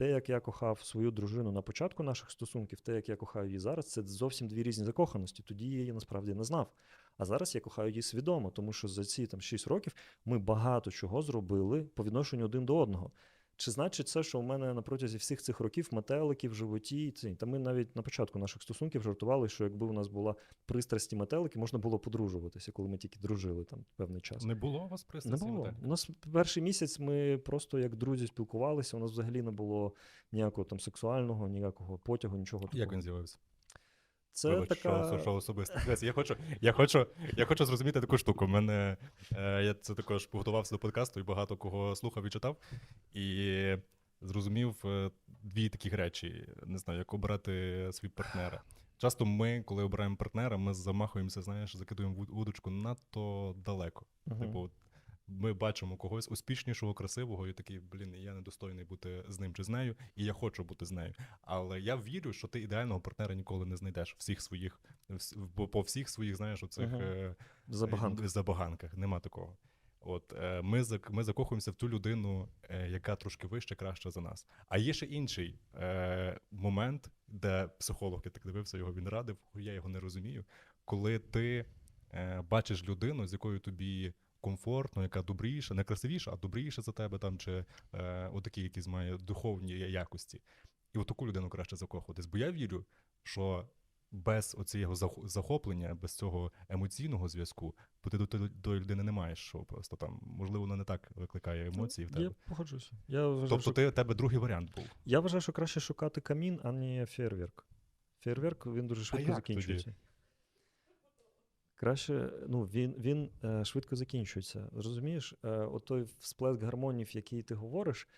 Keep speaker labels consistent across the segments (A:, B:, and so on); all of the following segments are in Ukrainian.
A: те, як я кохав свою дружину на початку наших стосунків, те, як я кохаю її зараз, це зовсім дві різні закоханості. Тоді я її насправді не знав. А зараз я кохаю її свідомо, тому що за ці там 6 років ми багато чого зробили по відношенню один до одного. Чи значить це, що у мене на протязі всіх цих років метелики в животі? Ці, та ми навіть на початку наших стосунків жартували, що якби у нас була пристрасті метелики, можна було подружуватися, коли ми тільки дружили там певний час.
B: Не було у вас
A: Не
B: пристрасті?
A: було.
B: Метелики?
A: У нас перший місяць ми просто як друзі спілкувалися. У нас взагалі не було ніякого там сексуального, ніякого потягу, нічого такого.
B: Як він з'явився?
A: Це
B: Вибач,
A: така.
B: що, що особисто. Я хочу, я, хочу, я хочу зрозуміти таку штуку. Мене, е, я це також готувався до подкасту і багато кого слухав і читав. І зрозумів е, дві такі речі. Не знаю, як обрати свій партнера. Часто ми, коли обираємо партнера, ми замахуємося, знаєш, закидуємо вуд- вудочку надто далеко.
A: Мгм.
B: Типу, ми бачимо когось успішнішого, красивого, і такий, блін, я недостойний бути з ним чи з нею, і я хочу бути з нею. Але я вірю, що ти ідеального партнера ніколи не знайдеш всіх своїх, по всіх своїх, знаєш, оцих
A: Мгм.
B: е,
A: Забаганка.
B: е, забаганках. Нема такого. От е, ми ми закохуємося в ту людину, яка трошки вище, краща за нас. А є ще інший е, момент, де психолог я так дивився, його він радив, я його не розумію. Коли ти е, бачиш людину, з якою тобі комфортно, яка добріша, не красивіша, а добріша за тебе, там чи е, отакі, якісь має духовні якості. І от таку людину краще закохуватись. Бо я вірю, що без оцього зах- захоплення, без цього емоційного зв'язку, бо ти до, до, до людини не маєш, що просто там, можливо, вона не так викликає емоції в тебе.
A: Я погоджуюся. Я вважаю,
B: Тобто
A: що...
B: ти, у тебе другий варіант був.
A: Я вважаю, що краще шукати камін, а не фейерверк. Фейерверк він дуже швидко
B: як
A: закінчується. Краще, ну, він, він е, швидко закінчується. Розумієш, е, отой всплеск гармонів, який ти говориш,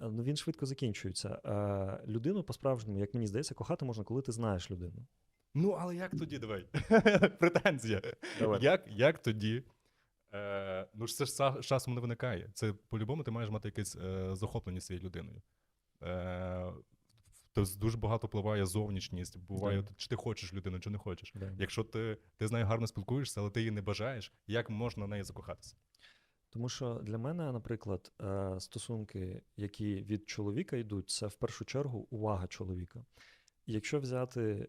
A: е, ну, він швидко закінчується. Е, людину по-справжньому, як мені здається, кохати можна, коли ти знаєш людину.
B: Ну, але як тоді, давай? Претензія.
A: Давай.
B: Як, як тоді? Е, ну ж це ж часом не виникає. Це по-любому ти маєш мати якесь е, захоплення цією людиною. Е, то дуже багато впливає зовнішність. Буває,
A: yeah.
B: чи ти хочеш людину, чи не хочеш.
A: Yeah.
B: Якщо ти, ти з нею гарно спілкуєшся, але ти її не бажаєш, як можна на неї закохатися?
A: Тому що для мене, наприклад, е, стосунки, які від чоловіка йдуть, це в першу чергу увага чоловіка. Якщо взяти.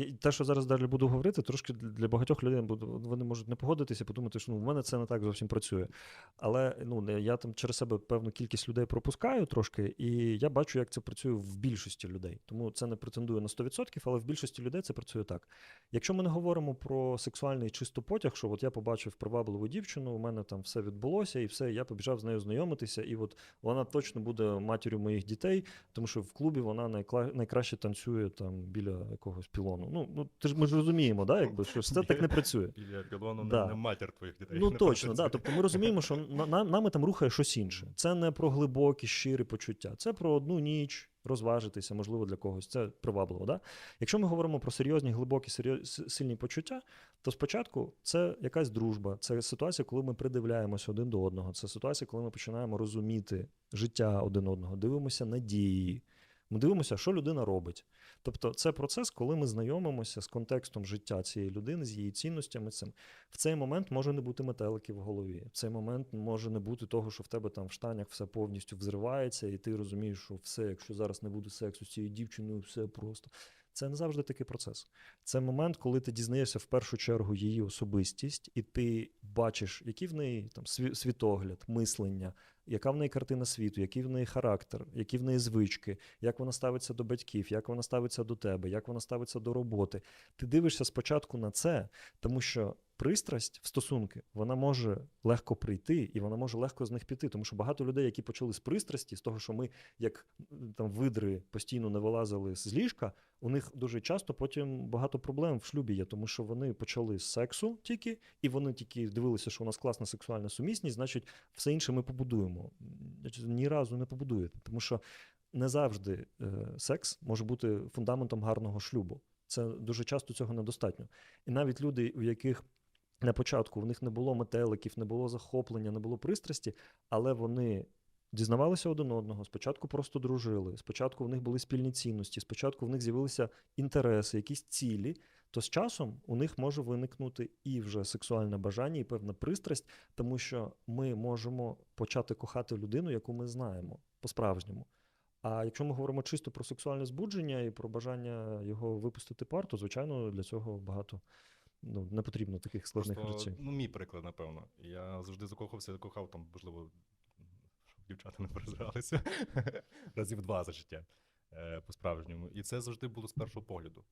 A: Е, Те, що зараз далі буду говорити, трошки для багатьох людей вони можуть не погодитися, подумати, що ну, в мене це не так зовсім працює. Але ну, я там через себе певну кількість людей пропускаю трошки, і я бачу, як це працює в більшості людей. Тому це не претендує на 100%, але в більшості людей це працює так. Якщо ми не говоримо про сексуальний чисто потяг, що от я побачив привабливу дівчину, у мене там все відбулося, і все, я побіжав з нею знайомитися, і от вона точно буде матір'ю моїх дітей, тому що в клубі вона найкла... найкраще танцює там біля якогось пілону. Ну, ну ти ж ми ж розуміємо, да, якби, що це так не працює.
B: Біля пілону
A: Да.
B: не, не матір твоїх дітей.
A: Ну точно, да. Тобто ми розуміємо, що на, на- нами там рухає щось інше. Це не про глибокі, щирі почуття. Це про одну ніч розважитися, можливо, для когось. Це привабливо. Да? Якщо ми говоримо про серйозні, глибокі, серйоз... сильні почуття, то спочатку це якась дружба, це ситуація, коли ми придивляємося один до одного. Це ситуація, коли ми починаємо розуміти життя один одного, дивимося надії. Ми дивимося, що людина робить. Тобто, це процес, коли ми знайомимося з контекстом життя цієї людини, з її цінностями. Цим в цей момент може не бути метелики в голові. В цей момент може не бути того, що в тебе там в штанях все повністю взривається, і ти розумієш, що все, якщо зараз не буде сексу з цією дівчиною, все просто. Це не завжди такий процес. Це момент, коли ти дізнаєшся в першу чергу її особистість, і ти бачиш, який в неї там світогляд, мислення, яка в неї картина світу, який в неї характер, які в неї звички, як вона ставиться до батьків, як вона ставиться до тебе, як вона ставиться до роботи. Ти дивишся спочатку на це, тому що пристрасть в стосунки вона може легко прийти і вона може легко з них піти. Тому що багато людей, які почали з пристрасті, з того, що ми, як там видри, постійно не вилазили з ліжка, у них дуже часто потім багато проблем в шлюбі є, тому що вони почали з сексу тільки, і вони тільки дивилися, що у нас класна сексуальна сумісність, значить, все інше ми побудуємо. Ні разу не побудуєте, тому що не завжди е, секс може бути фундаментом гарного шлюбу. Це дуже часто цього недостатньо. І навіть люди, у яких на початку в них не було метеликів, не було захоплення, не було пристрасті, але вони дізнавалися один одного, спочатку просто дружили, спочатку в них були спільні цінності, спочатку в них з'явилися інтереси, якісь цілі, то з часом у них може виникнути і вже сексуальне бажання, і певна пристрасть, тому що ми можемо почати кохати людину, яку ми знаємо по-справжньому. А якщо ми говоримо чисто про сексуальне збудження і про бажання його випустити пар, то звичайно для цього багато ну, не потрібно таких складних
B: Просто,
A: речей.
B: ну, мій приклад, напевно. Я завжди закохався, кохав там, можливо, дівчата не перезиралися разів два за життя е, по-справжньому. І це завжди було з першого погляду.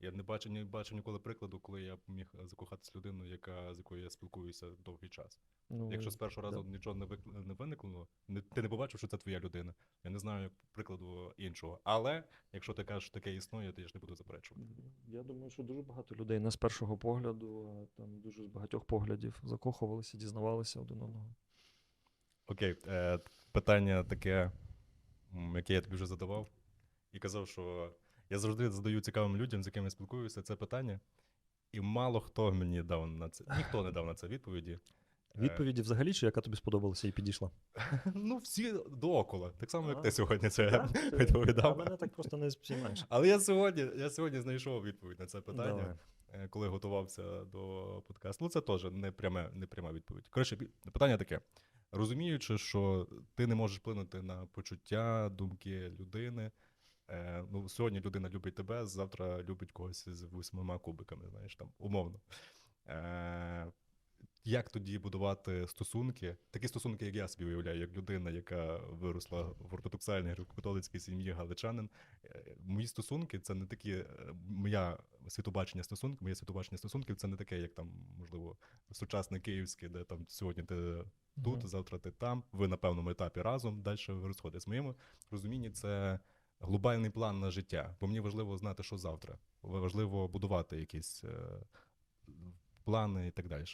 B: Я не бачив, не бачив ніколи прикладу, коли я міг закохатися в людину, яка, з якою я спілкуюся довгий час.
A: Ну,
B: Якщо з першого разу
A: да.
B: нічого не, вик... не виникло, не, ти не побачив, що це твоя людина. Я не знаю прикладу іншого. Але якщо ти кажеш, що таке існує, то я ж не буду заперечувати.
A: Я думаю, що дуже багато людей не з першого погляду, а там дуже з багатьох поглядів закохувалися, дізнавалися один одного.
B: Окей, е, питання таке, яке я тобі вже задавав, і казав, що я завжди задаю цікавим людям, з якими я спілкуюся, це питання. І мало хто мені дав на це. Ніхто не дав на це відповіді. Е,
A: Відповіді взагалі, чи яка тобі сподобалася і підійшла?
B: Ну, всі доокола. Так само, як ти сьогодні це відповідав.
A: мене так просто не спіймаєш.
B: Але я сьогодні, я сьогодні знайшов відповідь на це питання, е, коли готувався до подкасту. Ну, це теж не пряма відповідь. Коротше, питання таке: розуміючи, що ти не можеш вплинути на почуття, думки людини. Е, ну, сьогодні людина любить тебе, завтра любить когось з восьмима кубиками, знаєш, там, умовно. Е, як тоді будувати стосунки? Такі стосунки, як я собі уявляю, як людина, яка виросла в ортодоксальній греко-католицькій сім'ї галичанин. Е, Мої стосунки це не такі, е, моя світобачення стосунків, моє світобачення стосунків це не таке, як там, можливо, сучасне київське, де там сьогодні ти тут,
A: Мгм.
B: завтра ти там, ви на певному етапі разом, далі ви розходите. З моєму розумінні це глобальний план на життя. Бо мені важливо знати, що завтра. Важливо будувати якісь е, плани і так далі.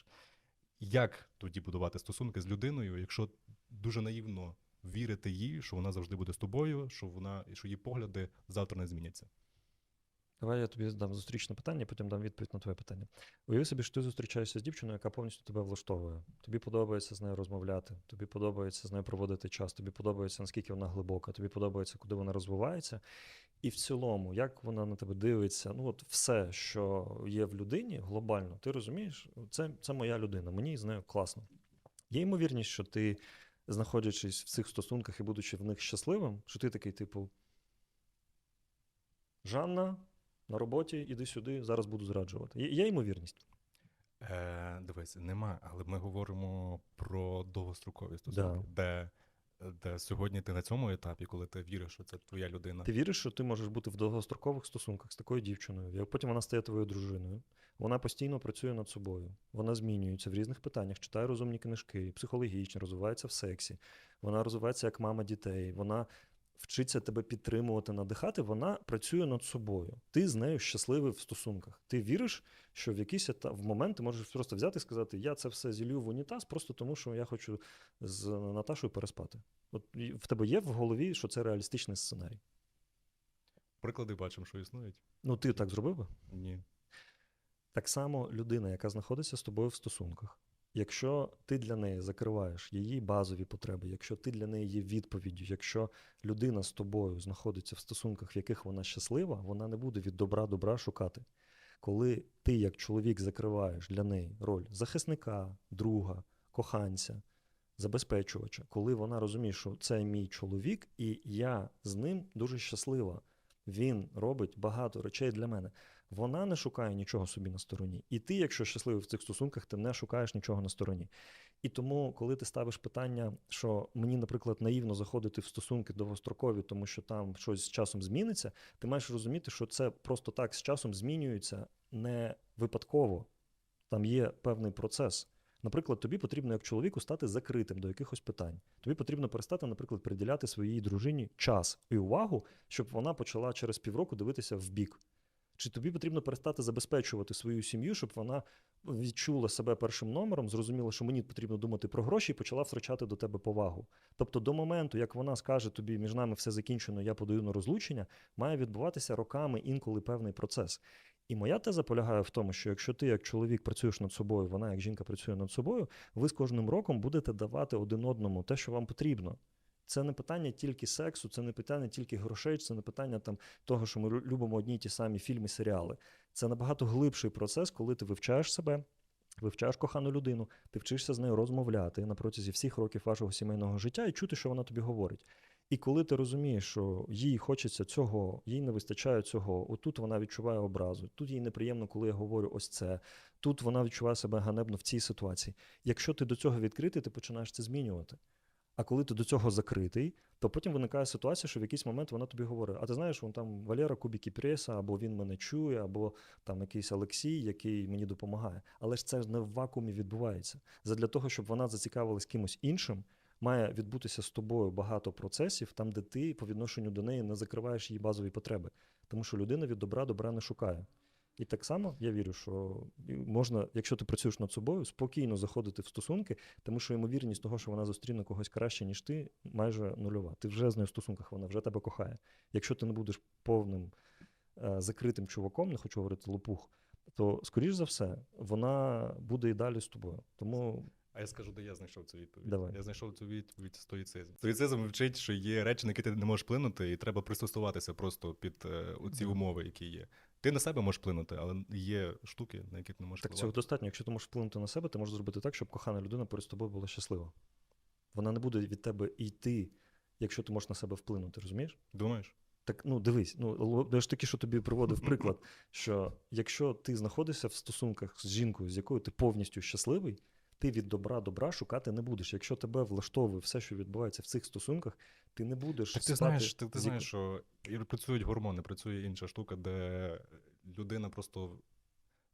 B: Як тоді будувати стосунки з людиною, якщо дуже наївно вірити їй, що вона завжди буде з тобою, що вона що її погляди завтра не зміняться?
A: Давай я тобі дам зустрічне питання, потім дам відповідь на твоє питання. Уяви собі, що ти зустрічаєшся з дівчиною, яка повністю тебе влаштовує. Тобі подобається з нею розмовляти, тобі подобається з нею проводити час, тобі подобається, наскільки вона глибока, тобі подобається, куди вона розвивається. І в цілому, як вона на тебе дивиться, ну от все, що є в людині, глобально, ти розумієш, це, це моя людина, мені з нею класно. Є ймовірність, що ти, знаходячись в цих стосунках і будучи в них щасливим, що ти такий, типу, Жанна, на роботі, іди сюди, зараз буду зраджувати. Є, є ймовірність.
B: Е, дивись, нема, але ми говоримо про довгострокові стосунки, де, де сьогодні ти на цьому етапі, коли ти віриш, що це твоя людина.
A: Ти віриш, що ти можеш бути в довгострокових стосунках з такою дівчиною, як потім вона стає твоєю дружиною. Вона постійно працює над собою, вона змінюється в різних питаннях, читає розумні книжки, психологічно, розвивається в сексі, вона розвивається як мама дітей, вона вчиться тебе підтримувати, надихати, вона працює над собою. Ти з нею щасливий в стосунках. Ти віриш, що в якийсь етап, в момент ти можеш просто взяти і сказати: Я це все зілью в унітаз, просто тому що я хочу з Наташою переспати. От в тебе є в голові, що це реалістичний сценарій.
B: Приклади бачимо, що існують.
A: Ну, ти так зробив би?
B: Ні.
A: Так само людина, яка знаходиться з тобою в стосунках. Якщо ти для неї закриваєш її базові потреби, якщо ти для неї є відповіддю, якщо людина з тобою знаходиться в стосунках, в яких вона щаслива, вона не буде від добра добра шукати. Коли ти, як чоловік, закриваєш для неї роль захисника, друга, коханця, забезпечувача, коли вона розуміє, що це мій чоловік, і я з ним дуже щаслива. Він робить багато речей для мене. Вона не шукає нічого собі на стороні. І ти, якщо щасливий в цих стосунках, ти не шукаєш нічого на стороні. І тому, коли ти ставиш питання, що мені, наприклад, наївно заходити в стосунки довгострокові, тому що там щось з часом зміниться, ти маєш розуміти, що це просто так з часом змінюється не випадково. Там є певний процес. Наприклад, тобі потрібно як чоловіку стати закритим до якихось питань. Тобі потрібно перестати, наприклад, приділяти своїй дружині час і увагу, щоб вона почала через півроку дивитися в бік. Чи тобі потрібно перестати забезпечувати свою сім'ю, щоб вона відчула себе першим номером, зрозуміла, що мені потрібно думати про гроші і почала втрачати до тебе повагу. Тобто, до моменту, як вона скаже тобі, між нами все закінчено, я подаю на розлучення, має відбуватися роками інколи певний процес. І моя теза полягає в тому, що якщо ти як чоловік працюєш над собою, вона як жінка працює над собою, ви з кожним роком будете давати один одному те, що вам потрібно. Це не питання тільки сексу, це не питання тільки грошей, це не питання там того, що ми любимо одні й ті самі фільми, серіали. Це набагато глибший процес, коли ти вивчаєш себе, вивчаєш кохану людину, ти вчишся з нею розмовляти на протязі всіх років вашого сімейного життя і чути, що вона тобі говорить. І коли ти розумієш, що їй хочеться цього, їй не вистачає цього, отут вона відчуває образу, тут їй неприємно, коли я говорю ось це, тут вона відчуває себе ганебно в цій ситуації. Якщо ти до цього відкритий, ти починаєш це змінювати. А коли ти до цього закритий, то потім виникає ситуація, що в якийсь момент вона тобі говорить: а ти знаєш, вон там Валера кубики преса, або він мене чує, або там якийсь Олексій, який мені допомагає. Але ж це ж не в вакуумі відбувається. Задля того, щоб вона зацікавилась кимось іншим, має відбутися з тобою багато процесів, там, де ти по відношенню до неї не закриваєш її базові потреби. Тому що людина від добра добра не шукає. І так само я вірю, що можна, якщо ти працюєш над собою, спокійно заходити в стосунки, тому що ймовірність того, що вона зустріне когось краще, ніж ти, майже нульова. Ти вже з нею в стосунках, вона вже тебе кохає. Якщо ти не будеш повним е, закритим чуваком, не хочу говорити лопух, то, скоріш за все, вона буде і далі з тобою. Тому
B: А я скажу, де я знайшов цю відповідь.
A: Давай.
B: Я знайшов цю відповідь стоїцизм. Стоїцизм вчить, що є речі, на які ти не можеш вплинути, і треба пристосуватися просто під е, ці умови, які є. Ти на себе можеш вплинути, але є штуки, на які ти не можеш
A: так цього достатньо. Якщо ти можеш вплинути на себе, ти можеш зробити так, щоб кохана людина перед тобою була щаслива. Вона не буде від тебе йти, якщо ти можеш на себе вплинути, розумієш?
B: Думаєш?
A: Так, ну дивись, ну я ж таки, що тобі приводив приклад, що якщо ти знаходишся в стосунках з жінкою, з якою ти повністю щасливий, ти від добра добра шукати не будеш. Якщо тебе влаштовує все, що відбувається в цих стосунках, ти не будеш.
B: Так ти знаєш, ти, ти знаєш, що працюють гормони, працює інша штука, де людина просто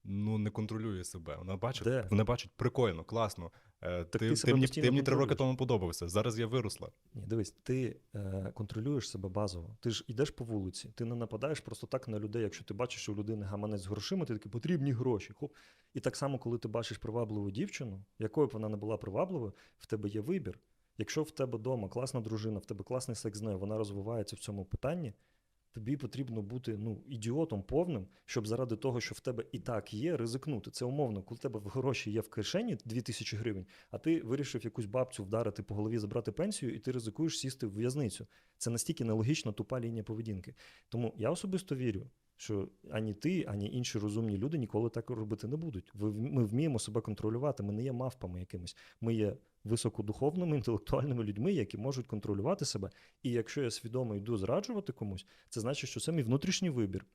B: ну, не контролює себе. Вона бачить,
A: Де?
B: вона бачить прикольно, класно. Е,
A: Так
B: ти,
A: ти себе
B: мені, ти мені три роки тому подобався. Зараз я виросла.
A: Ні, дивись, ти е, контролюєш себе базово. Ти ж йдеш по вулиці, ти не нападаєш просто так на людей. Якщо ти бачиш, що у людини гаманець з грошима, ти такий потрібні гроші. Хоп. І так само, коли ти бачиш привабливу дівчину, якою б вона не була привабливою, в тебе є вибір. Якщо в тебе вдома класна дружина, в тебе класний секс з нею, вона розвивається в цьому питанні. Тобі потрібно бути ну, ідіотом повним, щоб заради того, що в тебе і так є, ризикнути. Це умовно, коли в тебе гроші є в кишені 2000 гривень, а ти вирішив якусь бабцю вдарити по голові, забрати пенсію, і ти ризикуєш сісти в в'язницю. Це настільки нелогічна тупа лінія поведінки. Тому я особисто вірю, що ані ти, ані інші розумні люди ніколи так робити не будуть. Ми вміємо себе контролювати. Ми не є мавпами якимись. Ми є високодуховними, інтелектуальними людьми, які можуть контролювати себе. І якщо я свідомо йду зраджувати комусь, це значить, що це мій внутрішній вибір.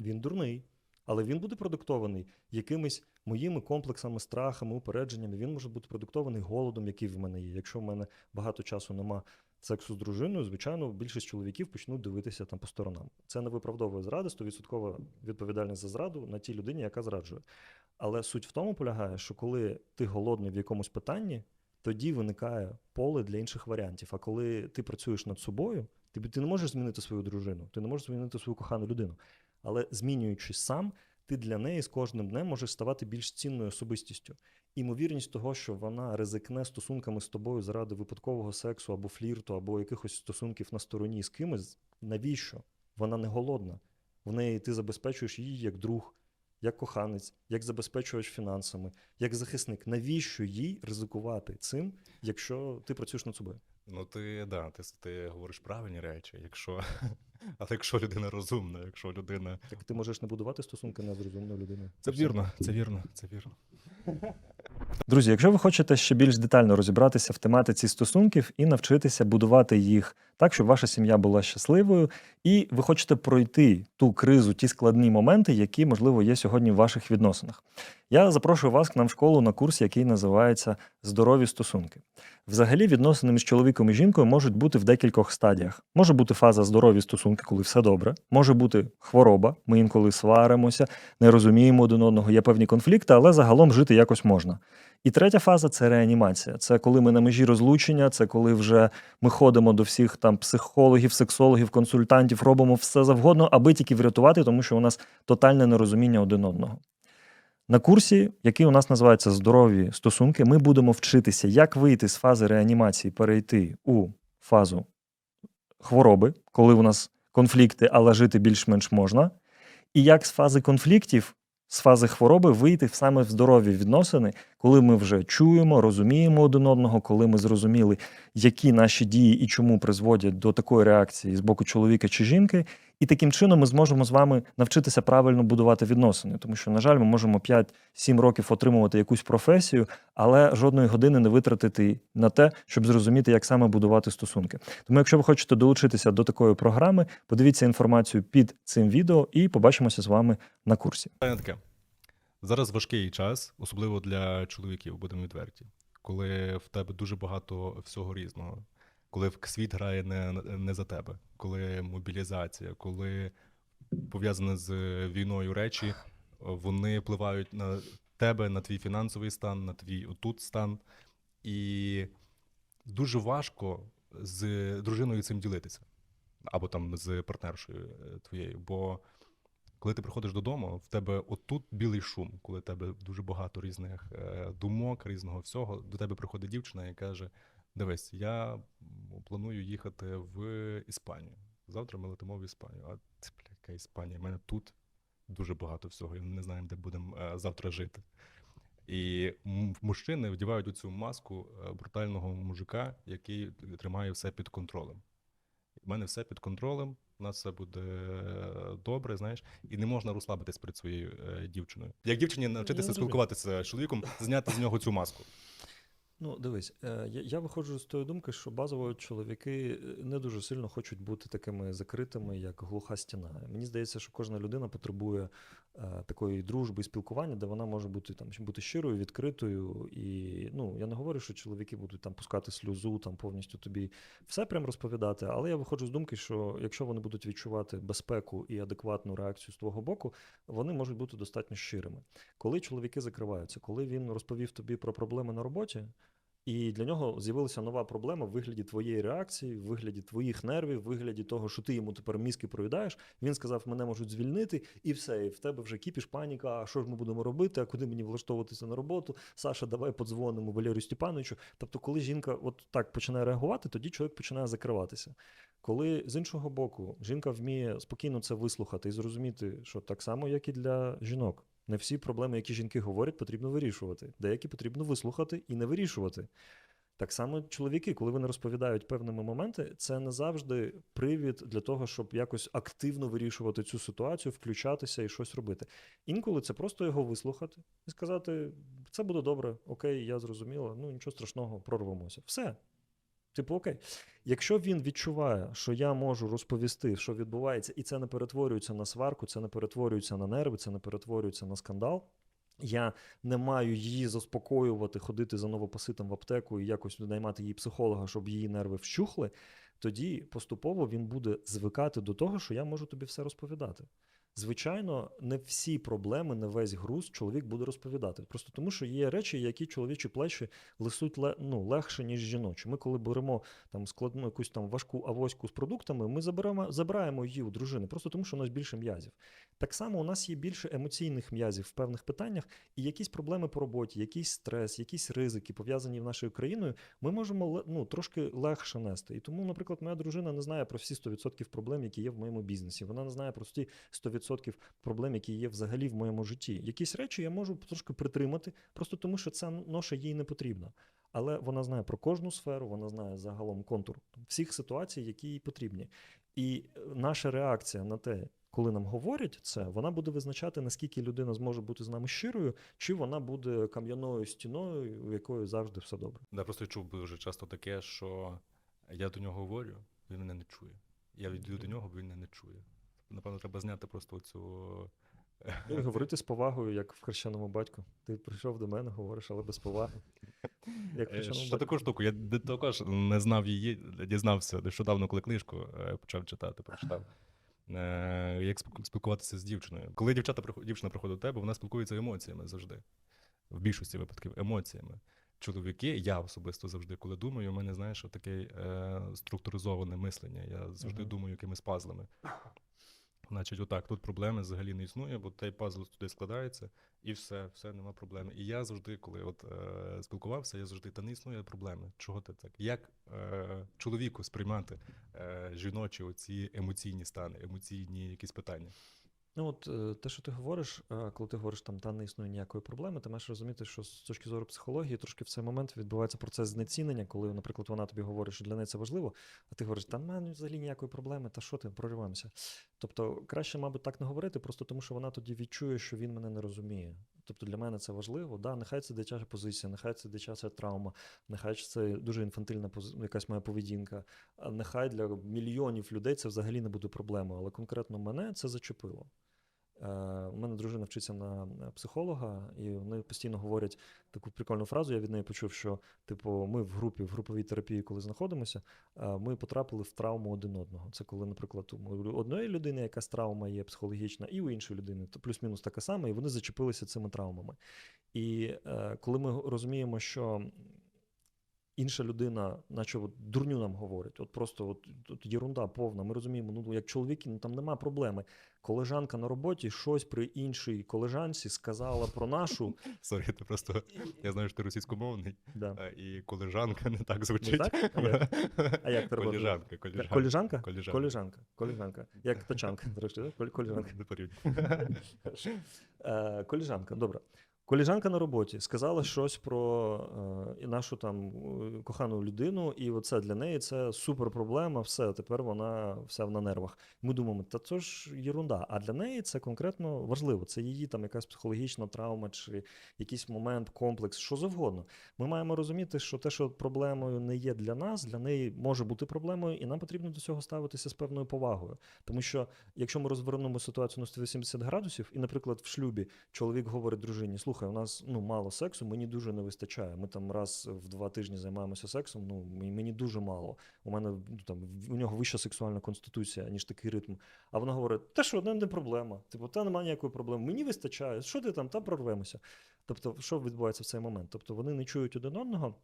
A: Він дурний. Але він буде продиктований якимись моїми комплексами, страхами, упередженнями. Він може бути продиктований голодом, який в мене є. Якщо в мене багато часу нема сексу з дружиною, звичайно, більшість чоловіків почнуть дивитися там по сторонам. Це не виправдовує зради, 100% відповідальність за зраду на тій людині, яка зраджує. Але суть в тому полягає, що коли ти голодний в якомусь питанні, тоді виникає поле для інших варіантів. А коли ти працюєш над собою, ти, ти не можеш змінити свою дружину, ти не можеш змінити свою кохану людину. Але змінюючись сам, ти для неї з кожним днем можеш ставати більш цінною особистістю. Імовірність того, що вона ризикне стосунками з тобою заради випадкового сексу або флірту, або якихось стосунків на стороні з кимось, навіщо? Вона не голодна. В неї ти забезпечуєш її як друг, як коханець, як забезпечувач фінансами, як захисник. Навіщо їй ризикувати цим, якщо ти працюєш над собою?
B: Ну, ти, да, ти, ти говориш правильні речі, якщо. Але якщо людина розумна, якщо людина.
A: Так ти можеш не будувати стосунки не з розумною людиною.
B: Це вірно, це вірно, це вірно.
A: Друзі, якщо ви хочете ще більш детально розібратися в тематиці стосунків і навчитися будувати їх так, щоб ваша сім'я була щасливою, і ви хочете пройти ту кризу, ті складні моменти, які, можливо, є сьогодні в ваших відносинах. Я запрошую вас к нам в школу на курс, який називається Здорові стосунки. Взагалі, відносини між чоловіком і жінкою можуть бути в декількох стадіях. Може бути фаза здорові стосунки, коли все добре, може бути хвороба, ми інколи сваримося, не розуміємо один одного, є певні конфлікти, але загалом жити якось можна. І третя фаза це реанімація. Це коли ми на межі розлучення, це коли вже ми ходимо до всіх там психологів, сексологів, консультантів, робимо все завгодно, аби тільки врятувати, тому що у нас тотальне нерозуміння один одного. На курсі, який у нас називається Здорові стосунки, ми будемо вчитися, як вийти з фази реанімації, перейти у фазу хвороби, коли у нас конфлікти, але жити більш-менш можна, і як з фази конфліктів, з фази хвороби вийти саме в здорові відносини, Коли ми вже чуємо, розуміємо один одного, коли ми зрозуміли, які наші дії і чому призводять до такої реакції з боку чоловіка чи жінки, і таким чином ми зможемо з вами навчитися правильно будувати відносини. Тому що, на жаль, ми можемо 5-7 років отримувати якусь професію, але жодної години не витратити на те, щоб зрозуміти, як саме будувати стосунки. Тому, якщо ви хочете долучитися до такої програми, подивіться інформацію під цим відео і побачимося з вами на курсі.
B: Зараз важкий час, особливо для чоловіків, будемо відверті, коли в тебе дуже багато всього різного, коли світ грає не, не за тебе, коли мобілізація, коли пов'язані з війною речі, вони впливають на тебе, на твій фінансовий стан, на твій отут стан. І дуже важко з дружиною цим ділитися. Або там з партнершою е, твоєю. Бо коли ти приходиш додому, в тебе отут білий шум, коли в тебе дуже багато різних е, думок, різного всього. До тебе приходить дівчина і каже: Дивись, я планую їхати в Іспанію. Завтра ми летимо в Іспанію. А це, яка Іспанія? У мене тут дуже багато всього, і ми не знаємо, де будемо е, завтра жити. І мужчини вдівають оцю маску е, брутального мужика, який тримає все під контролем. У мене все під контролем, у нас все буде е, добре, знаєш, і не можна розслабитись перед своєю е, дівчиною. Як дівчині навчитися спілкуватися з чоловіком, зняти з нього цю маску.
A: Ну, дивись, е, я, виходжу з тої думки, що базово чоловіки е, не дуже сильно хочуть бути такими закритими, як глуха стіна. Мені здається, що кожна людина потребує е, такої дружби і спілкування, де вона може бути там бути щирою, відкритою. І ну я не говорю, що чоловіки будуть там пускати сльозу, там повністю тобі все прям розповідати. Але я виходжу з думки, що якщо вони будуть відчувати безпеку і адекватну реакцію з твого боку, вони можуть бути достатньо щирими. Коли чоловіки закриваються, коли він розповів тобі про проблеми на роботі. І для нього з'явилася нова проблема в вигляді твоєї реакції, в вигляді твоїх нервів, в вигляді того, що ти йому тепер мізки проїдаєш. Він сказав, мене можуть звільнити, і все. І в тебе вже кіпіш, паніка. А що ж ми будемо робити? А куди мені влаштовуватися на роботу? Саша, давай подзвонимо Валерію Степановичу. Тобто, коли жінка от так починає реагувати, тоді чоловік починає закриватися. Коли з іншого боку жінка вміє спокійно це вислухати і зрозуміти, що так само, як і для жінок, не всі проблеми, які жінки говорять, потрібно вирішувати. Деякі потрібно вислухати і не вирішувати. Так само чоловіки, коли вони розповідають певними моменти, це не завжди привід для того, щоб якось активно вирішувати цю ситуацію, включатися і щось робити. Інколи це просто його вислухати і сказати: це буде добре, окей, я зрозуміла, ну нічого страшного, прорвемося. Все. Типу, окей. Якщо він відчуває, що я можу розповісти, що відбувається, і це не перетворюється на сварку, це не перетворюється на нерви, це не перетворюється на скандал. Я не маю її заспокоювати, ходити за новопоситом в аптеку і якось наймати її психолога, щоб її нерви вщухли. Тоді поступово він буде звикати до того, що я можу тобі все розповідати. Звичайно, не всі проблеми, не весь груз чоловік буде розповідати. Просто тому, що є речі, які чоловічі плечі лисуть ну, легше, ніж жіночі. Ми, коли беремо там складну якусь там важку авоську з продуктами, ми заберемо, забираємо її у дружини, просто тому, що у нас більше м'язів. Так само у нас є більше емоційних м'язів в певних питаннях, і якісь проблеми по роботі, якийсь стрес, якісь ризики, пов'язані в нашою країною, ми можемо ну, трошки легше нести. І тому, наприклад, моя дружина не знає про всі 100% проблем, які є в моєму бізнесі. Вона не знає про всі 100% проблем, які є взагалі в моєму житті. Якісь речі я можу трошки притримати, просто тому що ця ноша їй не потрібна. Але вона знає про кожну сферу, вона знає загалом контур всіх ситуацій, які їй потрібні. І е, наша реакція на те, коли нам говорять це, вона буде визначати, наскільки людина зможе бути з нами щирою, чи вона буде кам'яною стіною, у якої завжди все добре.
B: Я просто чув дуже часто таке, що я до нього говорю, він мене не чує. Я йду до нього, бо він мене не чує. Напевно, треба зняти просто цю.
A: Говорити з повагою, як в хрещеному батьку. Ти прийшов до мене, говориш, але без поваги. Як в
B: Е,
A: хрещеному
B: Ще
A: батьку.
B: таку штуку. Я також не знав її, дізнався нещодавно, коли книжку е, почав читати, прочитав. Е, Як спілкуватися з дівчиною. Коли дівчата дівчина приходить до тебе, вона спілкується емоціями завжди. В більшості випадків емоціями. Чоловіки, я особисто завжди, коли думаю, у мене, знаєш, таке е, структуризоване мислення. Я завжди
A: Мгм.
B: думаю якимись пазлами. Значить, отак, тут проблеми взагалі не існує, бо той пазл туди складається, і все, все, нема проблеми. І я завжди, коли от е, спілкувався, я завжди, та не існує проблеми. Чого ти так? Як е, чоловіку сприймати е, жіночі оці емоційні стани, емоційні якісь питання?
A: Ну, от е, те, що ти говориш, е, коли ти говориш, там та не існує ніякої проблеми, ти маєш розуміти, що з точки зору психології трошки в цей момент відбувається процес знецінення, коли, наприклад, вона тобі говорить, що для неї це важливо, а ти говориш, та мене взагалі ніякої проблеми, та що ти, прориваємося. Тобто, краще, мабуть, так не говорити, просто тому що вона тоді відчує, що він мене не розуміє. Тобто для мене це важливо. Да, нехай це дитяча позиція, нехай це дитяча травма, нехай це дуже інфантильна пози- якась моя поведінка, нехай для мільйонів людей це взагалі не буде проблемою, але конкретно мене це зачепило. Е, У мене дружина вчиться на е, психолога, і вони постійно говорять таку прикольну фразу. Я від неї почув, що типу, ми в групі, в груповій терапії, коли знаходимося, е, ми потрапили в травму один одного. Це коли, наприклад, у одної людини якась травма є психологічна, і у іншої людини то плюс-мінус така сама, і вони зачепилися цими травмами. І е, коли ми розуміємо, що інша людина, наче от дурню нам говорить, от просто от, от єрунда повна. Ми розуміємо, ну як чоловіки, ну там нема проблеми. Колежанка на роботі щось при іншій колежанці сказала про нашу.
B: Сорі, ти просто я знаю, що ти російськомовний,
A: Да.
B: і колежанка не так
A: Не
B: звучить.
A: так? А як? А як треба?
B: Колежанка, колежанка.
A: Коліжанка?
B: Коліжанка.
A: Коліжанка. Коліжанка. Як тачанка, да? Коль- коліжанка.
B: Не.
A: Е, Коліжанка, добре. Коліжанка на роботі сказала щось про е, нашу там е, кохану людину, і оце для неї це супер проблема. Все, тепер вона вся на нервах. Ми думаємо, та це ж єрунда. А для неї це конкретно важливо. Це її там якась психологічна травма чи якийсь момент, комплекс, що завгодно. Ми маємо розуміти, що те, що проблемою не є для нас, для неї може бути проблемою, і нам потрібно до цього ставитися з певною повагою. Тому що якщо ми розвернемо ситуацію на 180 градусів, і, наприклад, в шлюбі чоловік говорить дружині: слухай, у нас ну мало сексу, мені дуже не вистачає. Ми там раз в два тижні займаємося сексом. Ну мені дуже мало. У мене ну, там у нього вища сексуальна конституція, ніж такий ритм. А вона говорить: та що, не проблема. Типу, та немає ніякої проблеми. Мені вистачає. Що ти там, та прорвемося. Тобто, що відбувається в цей момент? Тобто вони не чують один одного.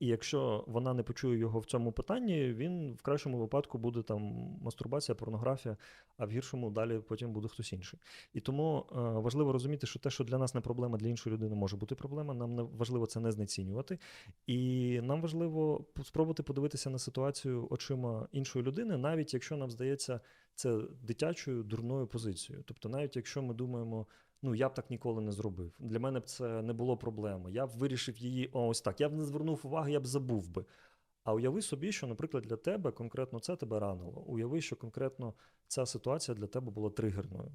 A: І якщо вона не почує його в цьому питанні, він в кращому випадку буде там мастурбація, порнографія, а в гіршому далі потім буде хтось інший. І тому е, важливо розуміти, що те, що для нас не проблема, для іншої людини може бути проблема. Нам не важливо це не знецінювати. І нам важливо спробувати подивитися на ситуацію очима іншої людини, навіть якщо нам здається це дитячою дурною позицією. Тобто, навіть якщо ми думаємо. Ну, я б так ніколи не зробив. Для мене б це не було проблеми. Я б вирішив її ось так. Я б не звернув уваги, я б забув би. А уяви собі, що, наприклад, для тебе конкретно це тебе ранило. Уяви, що конкретно ця ситуація для тебе була тригерною.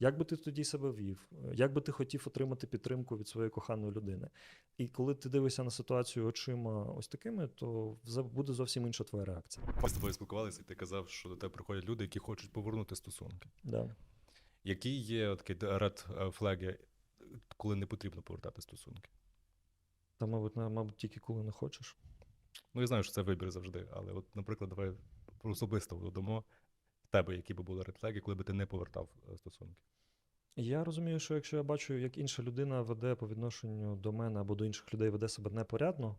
A: Як би ти тоді себе вів? Як би ти хотів отримати підтримку від своєї коханої людини? І коли ти дивишся на ситуацію очима ось такими, то буде зовсім інша твоя реакція.
B: Ми з тобою спілкувалися, і ти казав, що до тебе приходять люди, які хочуть повернути стосунки.
A: Да.
B: Які є такі ред флаги, коли не потрібно повертати стосунки?
A: Та, мабуть, мабуть, тільки коли не хочеш.
B: Ну, я знаю, що це вибір завжди, але, от, наприклад, давай особисто додамо в тебе, які би були редфлаги, коли би ти не повертав е, стосунки.
A: Я розумію, що якщо я бачу, як інша людина веде по відношенню до мене або до інших людей веде себе непорядно,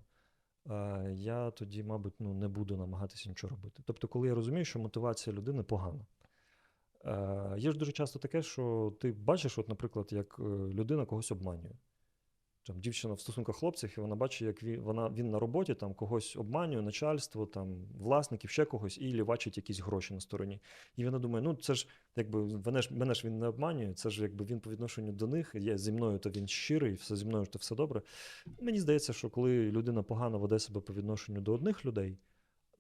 A: е, я тоді, мабуть, ну, не буду намагатися нічого робити. Тобто, коли я розумію, що мотивація людини погана. Е, Є ж дуже часто таке, що ти бачиш, от, наприклад, як е, людина когось обманює. Там дівчина в стосунках хлопців, і вона бачить, як він, вона, він на роботі там когось обманює, начальство, там, власників, ще когось, і лівачить якісь гроші на стороні. І вона думає, ну це ж якби мене ж, мене ж він не обманює, це ж якби він по відношенню до них, є зі мною, то він щирий, все зі мною то все добре. Мені здається, що коли людина погано веде себе по відношенню до одних людей,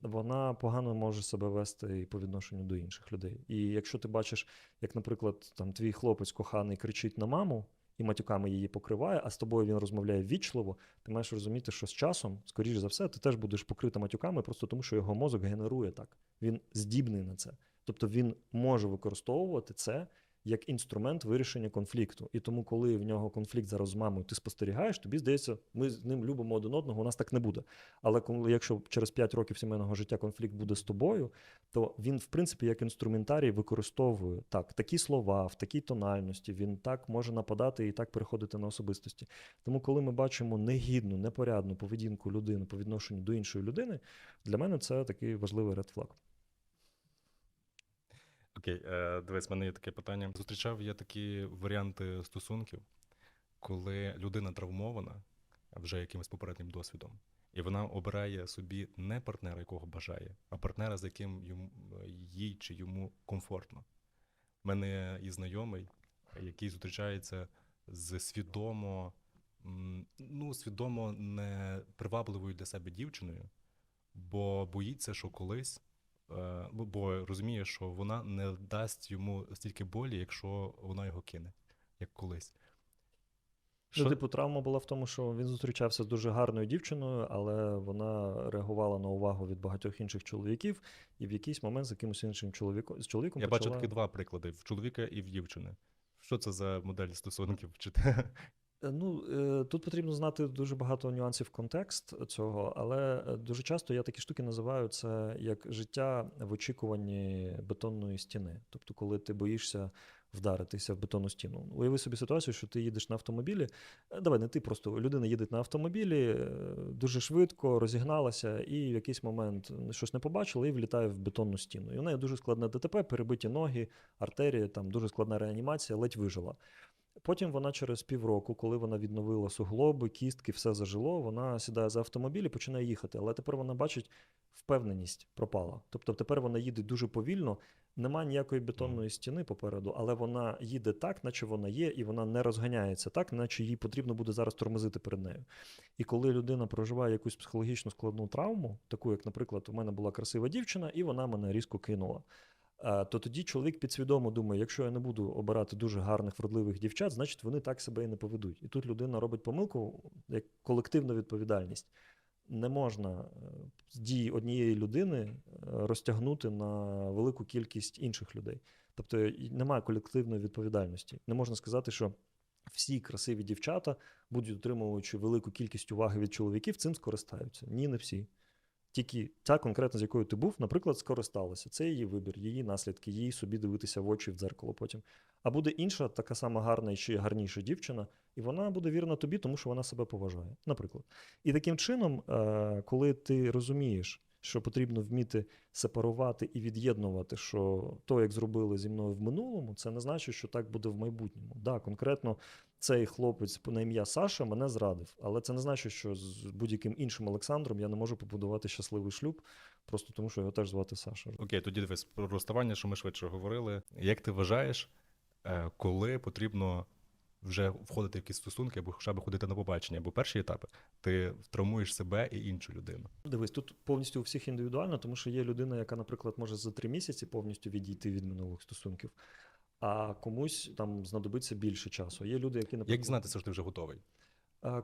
A: вона погано може себе вести і по відношенню до інших людей. І якщо ти бачиш, як, наприклад, там твій хлопець коханий кричить на маму. І матюками її покриває, а з тобою він розмовляє ввічливо, ти маєш розуміти, що з часом, скоріш за все, ти теж будеш покрита матюками, просто тому що його мозок генерує так. Він здібний на це. Тобто він може використовувати це як інструмент вирішення конфлікту. І тому, коли в нього конфлікт зараз з мамою, ти спостерігаєш, тобі здається, ми з ним любимо один одного, у нас так не буде. Але коли, якщо через 5 років сімейного життя конфлікт буде з тобою, то він, в принципі, як інструментарій використовує так, такі слова, в такій тональності, він так може нападати і так переходити на особистості. Тому, коли ми бачимо негідну, непорядну поведінку людини по відношенню до іншої людини, для мене це такий важливий ред флаг.
B: Окей, е, дивись, мене є таке питання. Зустрічав я такі варіанти стосунків, коли людина травмована вже якимось попереднім досвідом, і вона обирає собі не партнера, якого бажає, а партнера, з яким йому, їй чи йому комфортно. У мене є знайомий, який зустрічається з свідомо, ну, свідомо не привабливою для себе дівчиною, бо боїться, що колись, бо- бо розуміє, що вона не дасть йому стільки болі, якщо вона його кине, як колись.
A: Ну, типу, травма була в тому, що він зустрічався з дуже гарною дівчиною, але вона реагувала на увагу від багатьох інших чоловіків, і в якийсь момент з якимось іншим чоловіком з чоловіком
B: Я
A: почала...
B: бачу такі два приклади: в чоловіка і в дівчини. Що це за модель стосунків? Чи?
A: Е, Ну, е, тут потрібно знати дуже багато нюансів контекст цього, але е, дуже часто я такі штуки називаю це як життя в очікуванні бетонної стіни. Тобто, коли ти боїшся вдаритися в бетонну стіну. Уяви собі ситуацію, що ти їдеш на автомобілі. е, Давай, не ти просто людина їде на автомобілі е, дуже швидко, розігналася, і в якийсь момент щось не побачила і влітає в бетонну стіну. І в неї дуже складне ДТП, перебиті ноги, артерії, там дуже складна реанімація, ледь вижила. Потім вона через півроку, коли вона відновила суглоби, кістки, все зажило, вона сідає за автомобіль і починає їхати. Але тепер вона бачить, впевненість пропала. Тобто тепер вона їде дуже повільно, нема ніякої бетонної стіни попереду, але вона їде так, наче вона є, і вона не розганяється так, наче їй потрібно буде зараз тормозити перед нею. І коли людина проживає якусь психологічну складну травму, таку як, наприклад, у мене була красива дівчина, і вона мене різко кинула. Е, То тоді чоловік підсвідомо думає, якщо я не буду обирати дуже гарних, вродливих дівчат, значить вони так себе і не поведуть. І тут людина робить помилку як колективну відповідальність. Не можна е, дії однієї людини е, розтягнути на велику кількість інших людей. Тобто немає колективної відповідальності. Не можна сказати, що всі красиві дівчата, будуть отримуючи велику кількість уваги від чоловіків, цим скористаються. Ні, не всі. Тільки ця конкретна, з якою ти був, наприклад, скористалася. Це її вибір, її наслідки, їй собі дивитися в очі в дзеркало потім. А буде інша, така сама гарна і ще гарніша дівчина, і вона буде вірна тобі, тому що вона себе поважає. Наприклад. І таким чином, е, коли ти розумієш, що потрібно вміти сепарувати і від'єднувати, що то, як зробили зі мною в минулому, це не значить, що так буде в майбутньому. Да, конкретно цей хлопець на ім'я Саша мене зрадив, але це не значить, що з будь-яким іншим Олександром я не можу побудувати щасливий шлюб, просто тому що його теж звати Саша.
B: Окей, тоді дивись про розставання, що ми швидше говорили. Як ти вважаєш, е, коли потрібно вже входити в якісь стосунки або хоча б ходити на побачення? Бо перші етапи ти травмуєш себе і іншу людину.
A: Дивись, тут повністю у всіх індивідуально, тому що є людина, яка, наприклад, може за три місяці повністю відійти від минулих стосунків, а комусь там знадобиться більше часу. Є люди, які, наприклад,
B: Як знати, що ти вже готовий?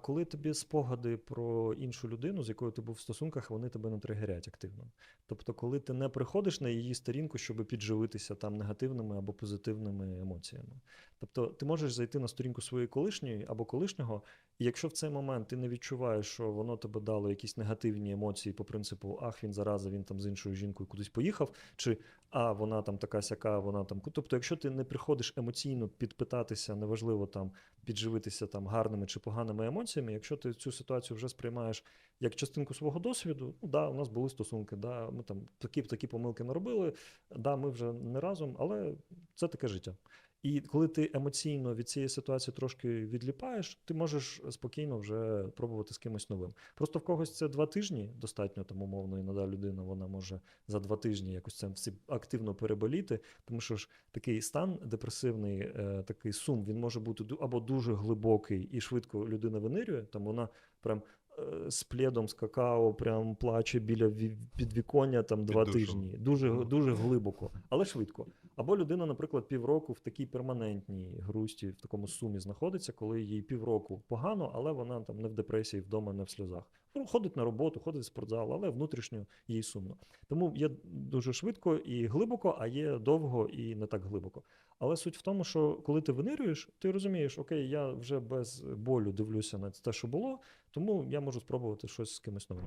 A: Коли тобі спогади про іншу людину, з якою ти був в стосунках, вони тебе не тригерять активно. Тобто, коли ти не приходиш на її сторінку, щоб підживитися там негативними або позитивними емоціями. Тобто, ти можеш зайти на сторінку своєї колишньої або колишнього, і якщо в цей момент ти не відчуваєш, що воно тебе дало якісь негативні емоції по принципу Ах, він зараза, він там з іншою жінкою кудись поїхав, чи а вона там така сяка, вона там. Тобто, якщо ти не приходиш емоційно підпитатися, неважливо там підживитися там гарними чи поганими емоціями. Якщо ти цю ситуацію вже сприймаєш як частинку свого досвіду, ну да, у нас були стосунки, да, ми там такі такі помилки наробили, да, ми вже не разом, але це таке життя. І коли ти емоційно від цієї ситуації трошки відліпаєш, ти можеш спокійно вже пробувати з кимось новим. Просто в когось це два тижні достатньо, там умовно, іноді людина вона може за два тижні якось це всі активно переболіти, тому що ж такий стан депресивний, е, такий сум, він може бути або дуже глибокий і швидко людина винирює, там вона прям. е, З пледом, з какао, прям плаче біля підвіконня там два
B: душем.
A: тижні. Дуже, дуже глибоко, але швидко. Або людина, наприклад, півроку в такій перманентній грусті, в такому сумі знаходиться, коли їй півроку погано, але вона там не в депресії, вдома, не в сльозах. Ну, ходить на роботу, ходить в спортзал, але внутрішньо їй сумно. Тому є дуже швидко і глибоко, а є довго і не так глибоко. Але суть в тому, що коли ти винирюєш, ти розумієш, окей, я вже без болю дивлюся на те, що було, тому я можу спробувати щось з кимось новим.